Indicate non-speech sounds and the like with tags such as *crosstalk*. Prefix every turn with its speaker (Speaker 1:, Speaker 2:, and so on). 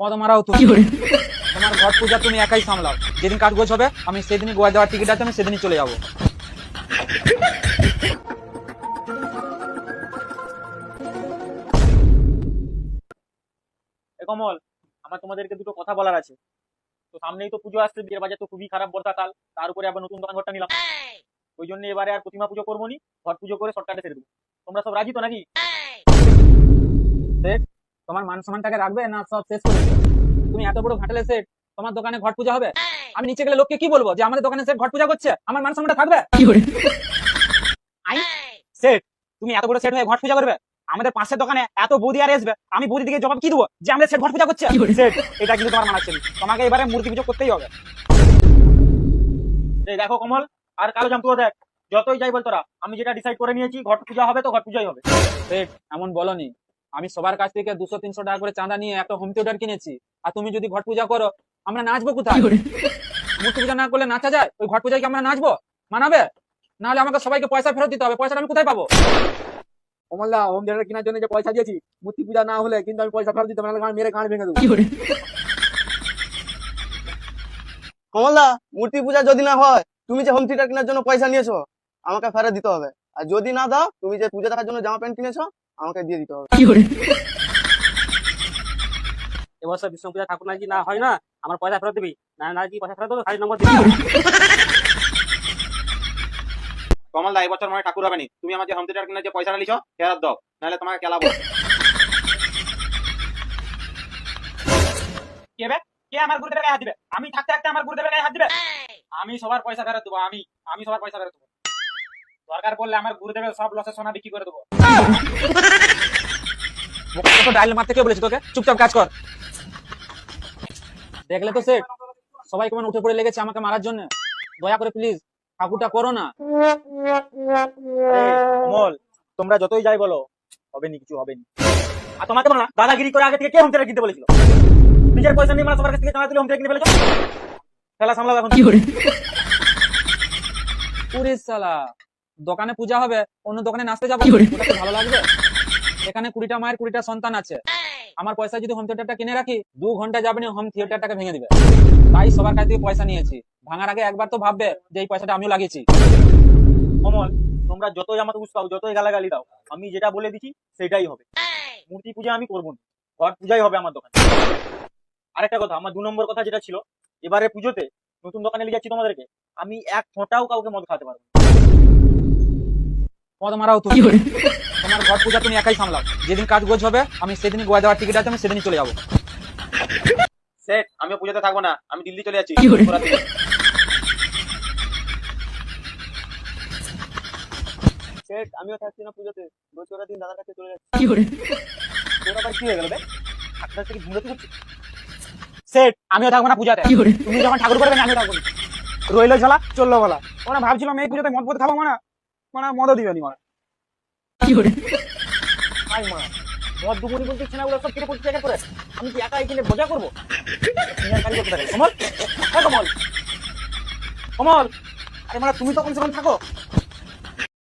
Speaker 1: পদ মারাও তুমি তোমার ঘট পূজা তুমি একাই সামলাও। যেদিন কাজ গোছ হবে আমি সেদিনই গোয়া যাওয়ার টিকিট আছে আমি সেদিনই চলে যাব।
Speaker 2: এ কমল আমার তোমাদেরকে দুটো কথা বলার আছে। তো সামনেই তো পুজো আসছে বিয়ের বাজার তো খুবই খারাপ বর্ষাকাল তার উপরে আবার নতুন দোকান ঘরটা নিলাম। ওই জন্য এবারে আর প্রতিমা পুজো করব নি ঘট পুজো করে শর্টকাটে সেরে দেবো। তোমরা সব রাজি তো নাকি?
Speaker 1: তোমার মান সম্মানটাকে রাখবে না সব শেষ করে? তুমি এত বড় ঘাটালে সেট তোমার দোকানে ঘট পূজা হবে? আমি নিচে গেলে লোককে কি বলব যে আমাদের দোকানে সেট ঘট পূজা করছে? আমার মান সম্মানটা থাকবে?
Speaker 2: সেট তুমি এত বড় সেট হয়ে ঘট পূজা করবে? আমাদের পাশের দোকানে এত বৌদি আর আসবে আমি বৌদি দিকে জবাব কি দেবো? যে আমাদের সেট ঘট পূজা করছে? সেট এটা কিন্তু তোমার মানাচ্ছে। তোমাকে এবারে মূর্তি পুজো করতেই হবে। দেখো কমল আর কালো জাম তুই দেখ যতই যাই বল তোরা আমি যেটা ডিসাইড করে নিয়েছি ঘট পূজা হবে তো ঘট পূজাই হবে।
Speaker 1: সেট এমন বলনি। আমি সবার কাছ থেকে দুশো তিনশো টাকা করে চাঁদা নিয়ে একটা হোম থিয়েটার কিনেছি। আর তুমি যদি ঘট পূজা করো আমরা নাচবো কোথায়? মূর্তি পূজা না করলে নাচা যায়? ওই ঘট পূজায় কি আমরা নাচবো? মানাবে? নাহলে আমাকে সবাইকে পয়সা ফেরত দিতে হবে। পয়সাটা আমি কোথায় পাবো?
Speaker 3: কমলদা হোম থিয়েটার কেনার জন্য যে পয়সা দিয়েছি মূর্তি পূজা না হলে কিন্তু আমি পয়সা ফেরত দিতে পারলাম না, মেরে গান ভেঙে দেবো। কমলদা মূর্তি পূজা যদি না হয় তুমি যে হোম থিয়েটার কেনার জন্য পয়সা নিয়েছো আমাকে ফেরত দিতে হবে। আর যদি না দাও তুমি যে পূজা দেখার জন্য জামা প্যান্ট কিনেছো আমাকে দিয়ে দিতে হবে।
Speaker 2: এবছর বিষ্ণু পূজা ঠাকুর নাকি না হয় না আমার পয়সা ফেরত দিবি। না না কি পয়সা ফেরত দেবো? খালি নম্বর দিবি। কমল দা এবছর মনে ঠাকুর হবে নি। তুমি আমার যে হোম থিয়েটার কিনে যে পয়সাটা নিছো ফেরত দাও। নাহলে তোমাকে কেলাবো। কে বে? কে আমার গুরুদেবের গায়ে হাত দিবে? আমি থাকতে থাকতে আমার গুরুদেবের গায়ে হাত দিবে? আমি সবার পয়সা ফেরত দেবো আমি আমি সবার পয়সা ফেরত দেবো। দরকার পড়লে আমার গুরুদেবের সব লসে সোনা বিক্রি করে দেবো। *laughs*
Speaker 1: তো ডাইল মারতে কে বলেছে তোকে? চুপচাপ কাজ কর। দেখলে তো সেট সবাই কেমন উঠে পড়ে লেগেছে আমাকে মারার জন্য। দয়া করে প্লিজ ঠাকুরটা করো না।
Speaker 2: কমল তোমরা যতই যাই বলো হবে নি কিছু হবে নি আর তোমাকে বলো না দাদাগিরি করে আগে থেকে কে হোম থিয়েটার কিনতে বলেছিল? নিজের পয়সা নিয়ে মানে সবার কাছ থেকে টাকা তুলে হোম থিয়েটার কিনে ফেলেছো? খেলা সামলাও এখন।
Speaker 1: সালা দোকানে পূজা হবে অন্য দোকানে নাচতে যাব। ভালো লাগবে? এখানে কুড়িটা মায়ের কুড়িটা সন্তান আছে। আমার পয়সা যদি হোম থিয়েটারটা কিনে রাখি দু ঘণ্টা যাবে না হোম থিয়েটারটাকে ভেঙে দিবে। তাই সবার কাছ থেকে পয়সা নিয়েছি। ভাঙার আগে একবার তো ভাববে যে এই পয়সাটা আমিও লাগিয়েছি।
Speaker 2: কমল তোমরা যতই আমাকে উস্কাও যতই গালাগালি দাও আমি যেটা বলে দিছি সেটাই হবে। মূর্তি পূজা আমি করব না। ঘট পূজাই হবে আমার দোকানে। আরেকটা কথা আমার দু নম্বর কথা যেটা ছিল এবারে পুজোতে নতুন দোকানে নিয়ে যাচ্ছি তোমাদেরকে। আমি এক ফোঁটাও কাউকে মদ খাওয়াতে পারব।
Speaker 1: পদ মারাও তুমি। তোমার ঘর পূজা তুমি একাই সামলাও। যেদিন কাজ গোছ হবে আমি সেদিনই গোয়া যাওয়ার টিকিট আছে আমি সেদিনই চলে যাব।
Speaker 2: সেট আমিও পুজোতে থাকব না আমি দিল্লি চলে যাচ্ছি।
Speaker 3: সেট আমিও থাকছি না পুজোতে। দিন দাদার কাছে চলে যাচ্ছি।
Speaker 2: তোর আবার কি হয়ে গেল বে? আপনার থেকে ঘুরে সেট আমিও থাকব না পূজাতে। তুমি যখন ঠাকুর করবেন আমিও থাকব না। রইল ঝালা চলল বলা মানে ভাবছিলাম এই পুজোতে মদ পদ খাব মানে মজা দিবেনি মানে আই মা মদ দুপুরি বলতে ছেনাগুলো সব কেটে করে। আমি কি একা এখানে মজা করব? নিজের কাজ করতে থাকি। হ্যাঁ কমল। কমল! আরে মানে তুমি তো কমসে কম থাকো।